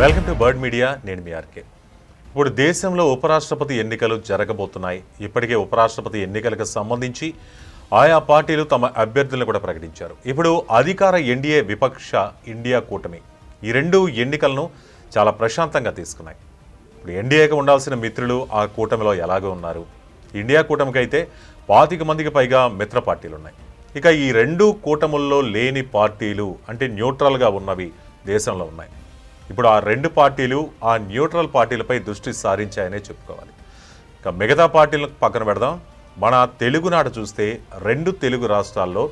Welcome to bird media నేను మీ RK. ఇప్పుడు దేశంలో ఉపరాష్ట్రపతి ఎన్నికలు జరగబోతున్నాయి. ఇప్పటికే ఉపరాష్ట్రపతి ఎన్నికలకు సంబంధించి ఆయా పార్టీలు తమ అభ్యర్థులను కూడా ప్రకటించారు. ఇప్పుడు అధికార ఎన్డీఏ విపక్ష ఇండియా కూటమి ఈ రెండు ఎన్నికలను చాలా ప్రశాంతంగా తీసుకున్నాయి. ఇప్పుడు ఎన్డీఏకి ఉండాల్సిన మిత్రులు ఆ కూటమిలో ఎలాగో ఉన్నారు? ఇండియా కూటమికి అయితే పాతిక మందికి పైగా మిత్ర పార్టీలు ఉన్నాయి ఇక ఈ రెండు కూటముల్లో లేని పార్టీలు అంటే న్యూట్రల్గా ఉన్నవి దేశంలో ఉన్నాయి. ఇప్పుడు ఆ రెండు పార్టీలు ఆ న్యూట్రల్ పార్టీలపై దృష్టి సారించాయనే చెప్పుకోవాలి. ఇక మిగతా పార్టీలకు పక్కన పెడదాం. మన తెలుగునాట చూస్తే రెండు తెలుగు రాష్ట్రాల్లో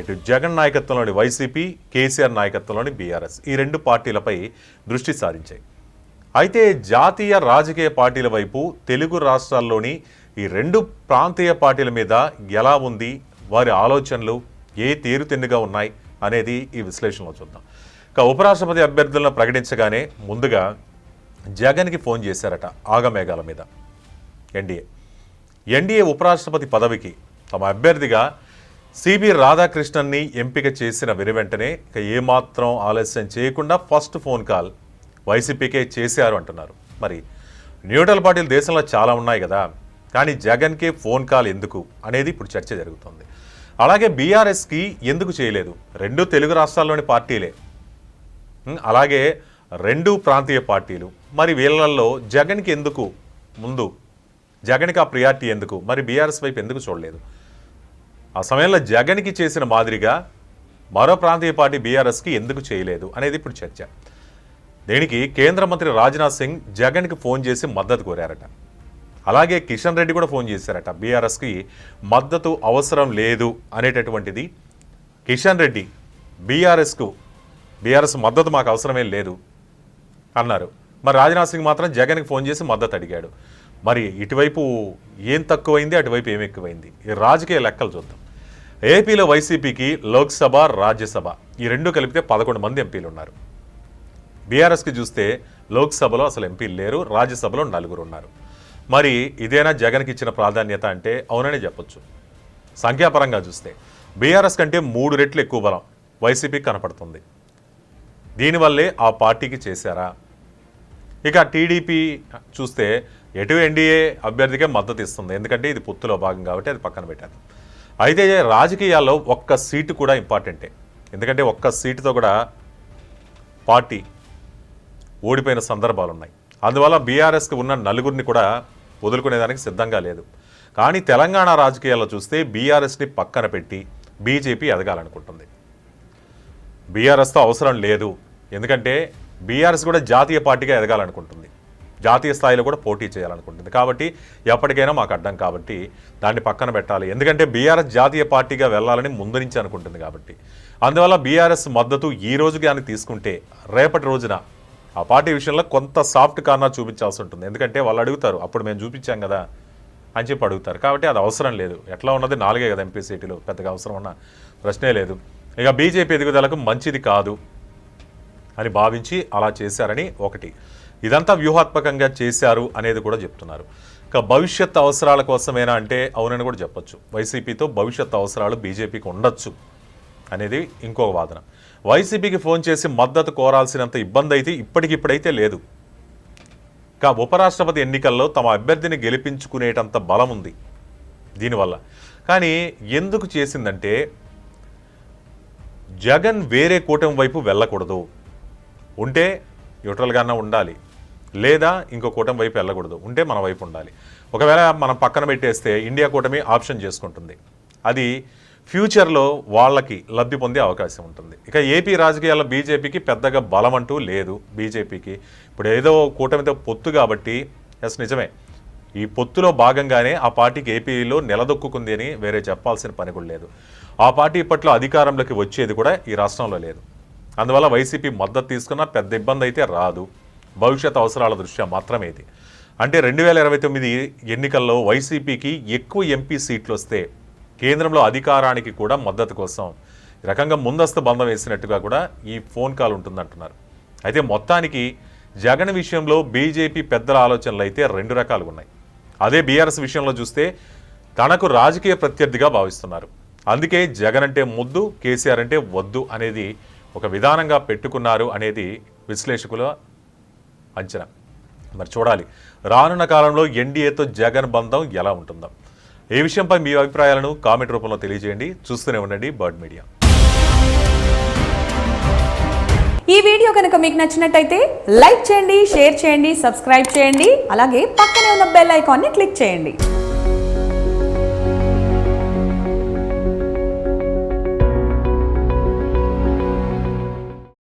ఇటు జగన్ నాయకత్వంలోని వైసీపీ కేసీఆర్ నాయకత్వంలోని బీఆర్ఎస్ ఈ రెండు పార్టీలపై దృష్టి సారించాయి. అయితే జాతీయ రాజకీయ పార్టీల వైపు తెలుగు రాష్ట్రాల్లోని ఈ రెండు ప్రాంతీయ పార్టీల మీద ఎలా ఉంది? వారి ఆలోచనలు ఏ తీరుతెన్నుగా ఉన్నాయి? అనేది ఈ విశ్లేషణలో చూద్దాం. ఉపరాష్ట్రపతి అభ్యర్థులను ప్రకటించగానే ముందుగా జగన్కి ఫోన్ చేశారట ఆగమేఘాల మీద. ఎన్డీఏ ఎన్డీఏ ఉపరాష్ట్రపతి పదవికి తమ అభ్యర్థిగా సిబి రాధాకృష్ణన్ని ఎంపిక చేసిన వెనువెంటనే ఇక ఏమాత్రం ఆలస్యం చేయకుండా ఫస్ట్ ఫోన్ కాల్ వైసీపీకే చేశారు అంటున్నారు. మరి న్యూట్రల్ పార్టీలు దేశంలో చాలా ఉన్నాయి కదా కానీ జగన్కే ఫోన్ కాల్ ఎందుకు అనేది ఇప్పుడు చర్చ జరుగుతుంది. అలాగే బీఆర్ఎస్కి ఎందుకు చేయలేదు? రెండు తెలుగు రాష్ట్రాల్లోని పార్టీలే. అలాగే రెండు ప్రాంతీయ పార్టీలు. మరి వీళ్ళల్లో జగన్కి ఎందుకు ముందు? జగన్కి ఆ ప్రియారిటీ ఎందుకు? మరి బీఆర్ఎస్ వైపు ఎందుకు చూడలేదు? ఆ సమయంలో జగన్కి చేసిన మాదిరిగా మరో ప్రాంతీయ పార్టీ బీఆర్ఎస్కి ఎందుకు చేయలేదు అనేది ఇప్పుడు చర్చ. దీనికి కేంద్ర మంత్రి రాజ్నాథ్ సింగ్ జగన్కి ఫోన్ చేసి మద్దతు కోరారట. అలాగే కిషన్ రెడ్డి కూడా ఫోన్ చేశారట బీఆర్ఎస్కి మద్దతు అవసరం లేదు అనేటటువంటిది కిషన్ రెడ్డి బీఆర్ఎస్కు బీఆర్ఎస్ మద్దతు మాకు అవసరమే లేదు అన్నారు. మరి రాజ్నాథ్ సింగ్ మాత్రం జగన్కి ఫోన్ చేసి మద్దతు అడిగాడు. మరి ఇటువైపు ఏం తక్కువైంది అటువైపు ఏం ఎక్కువైంది? ఈ రాజకీయ లెక్కలు చూద్దాం. ఏపీలో వైసీపీకి లోక్సభ రాజ్యసభ ఈ రెండు కలిపితే పదకొండు మంది ఎంపీలు ఉన్నారు. బీఆర్ఎస్కి చూస్తే లోక్సభలో అసలు ఎంపీలు లేరు రాజ్యసభలో నలుగురు ఉన్నారు. మరి ఇదేనా జగన్కి ఇచ్చిన ప్రాధాన్యత అంటే అవుననే చెప్పొచ్చు. సంఖ్యాపరంగా చూస్తే బీఆర్ఎస్ కంటే మూడు రెట్లు ఎక్కువ బలం వైసీపీకి కనపడుతుంది. దీనివల్లే ఆ పార్టీకి చేశారా? ఇక టీడీపీ చూస్తే ఎటు ఎన్డీఏ అభ్యర్థికే మద్దతు ఇస్తుంది. ఎందుకంటే ఇది పొత్తులో భాగం కాబట్టి అది పక్కన పెట్టారు అయితే రాజకీయాల్లో ఒక్క సీటు కూడా ఇంపార్టెంటే. ఎందుకంటే ఒక్క సీటుతో కూడా పార్టీ ఓడిపోయిన సందర్భాలు ఉన్నాయి అందువల్ల బీఆర్ఎస్కి ఉన్న నలుగురిని కూడా వదులుకునేదానికి సిద్ధంగా లేదు. కానీ తెలంగాణ రాజకీయాల్లో చూస్తే బీఆర్ఎస్ని పక్కన పెట్టి బీజేపీ ఎదగాలనుకుంటుంది. బీఆర్ఎస్తో అవసరం లేదు. ఎందుకంటే బీఆర్ఎస్ కూడా జాతీయ పార్టీగా ఎదగాలనుకుంటుంది. జాతీయ స్థాయిలో కూడా పోటీ చేయాలనుకుంటుంది. కాబట్టి ఎప్పటికైనా మాకు అడ్డం కాబట్టి దాన్ని పక్కన పెట్టాలి. ఎందుకంటే బీఆర్ఎస్ జాతీయ పార్టీగా వెళ్ళాలని ముందు నుంచి అనుకుంటుంది కాబట్టి. అందువల్ల బీఆర్ఎస్ మద్దతు ఈ రోజు కానీ తీసుకుంటే రేపటి రోజున ఆ పార్టీ విషయంలో కొంత సాఫ్ట్ కార్నర్ చూపించాల్సి ఉంటుంది. ఎందుకంటే వాళ్ళు అడుగుతారు అప్పుడు మేము చూపించాం కదా అని చెప్పి అడుగుతారు. కాబట్టి అది అవసరం లేదు. ఎట్లా ఉన్నది? నాలుగే కదా ఎంపీ సీటులు. పెద్దగా అవసరం ఉన్న ప్రశ్నే లేదు. ఇక బీజేపీ ఎదుగుదలకు మంచిది కాదు. అని భావించి అలా చేశారని ఒకటి. ఇదంతా వ్యూహాత్మకంగా చేశారు అనేది కూడా చెప్తున్నారు. ఇక భవిష్యత్ అవసరాల కోసమేనా అంటే అవునని కూడా చెప్పొచ్చు. వైసీపీతో భవిష్యత్ అవసరాలు బీజేపీకి ఉండొచ్చు అనేది ఇంకొక వాదన. వైసీపీకి ఫోన్ చేసి మద్దతు కోరాల్సినంత ఇబ్బంది అయితే ఇప్పటికిప్పుడైతే లేదు. కా ఉపరాష్ట్రపతి ఎన్నికల్లో తమ అభ్యర్థిని గెలిపించుకునేటంత బలం ఉంది దీనివల్ల. కానీ ఎందుకు చేసిందంటే జగన్ వేరే కూటమి వైపు వెళ్ళకూడదు. ఉంటే న్యూట్రల్గానే ఉండాలి. లేదా ఇంకో కూటమి వైపు వెళ్ళకూడదు. ఉంటే మన వైపు ఉండాలి. ఒకవేళ మనం పక్కన పెట్టేస్తే ఇండియా కూటమి ఆప్షన్ చేసుకుంటుంది. అది ఫ్యూచర్లో వాళ్ళకి లబ్ధి పొందే అవకాశం ఉంటుంది. ఇక ఏపీ రాజకీయాల్లో బీజేపీకి పెద్దగా బలం అంటూ లేదు. బీజేపీకి ఇప్పుడు ఏదో కూటమితో పొత్తు కాబట్టి ఎస్ నిజమే. ఈ పొత్తులో భాగంగానే ఆ పార్టీకి ఏపీలో నిలదొక్కుంది అని వేరే చెప్పాల్సిన పని కూడా లేదు. ఆ పార్టీ ఇప్పట్లో అధికారంలోకి వచ్చేది కూడా ఈ రాష్ట్రంలో లేదు. అందువల్ల వైసీపీ మద్దతు తీసుకున్న పెద్ద ఇబ్బంది అయితే రాదు. భవిష్యత్ అవసరాల దృష్ట్యా మాత్రమే ఇది. అంటే రెండు వేల ఇరవై తొమ్మిది ఎన్నికల్లో వైసీపీకి ఎక్కువ ఎంపీ సీట్లు వస్తే కేంద్రంలో అధికారానికి కూడా మద్దతు కోసం రకంగా ముందస్తు బంధం వేసినట్టుగా కూడా ఈ ఫోన్ కాల్ ఉంటుందంటున్నారు. అయితే మొత్తానికి జగన్ విషయంలో బీజేపీ పెద్దల ఆలోచనలు అయితే రెండు రకాలు ఉన్నాయి. అదే బీఆర్ఎస్ విషయంలో చూస్తే తనకు రాజకీయ ప్రత్యర్థిగా భావిస్తున్నారు. అందుకే జగన్ అంటే ముద్దు కేసీఆర్ అంటే వద్దు అనేది ఒక విధానంగా పెట్టుకున్నారు అనేది విశ్లేషకుల అంచనా. మరి చూడాలి. రానున్న కాలంలో ఎన్డీఏతో జగన్ బంధం ఎలా ఉంటుందో. ఈ విషయంపై మీ అభిప్రాయాలను కామెంట్ రూపంలో తెలియజేయండి. చూస్తూనే ఉండండి బర్డ్ మీడియా. ఈ వీడియో కనుక మీకు నచ్చినట్టయితే లైక్ చేయండి షేర్ చేయండి సబ్స్క్రైబ్ చేయండి. అలాగే పక్కనే ఉన్న బెల్ ఐకాన్ని క్లిక్ చేయండి.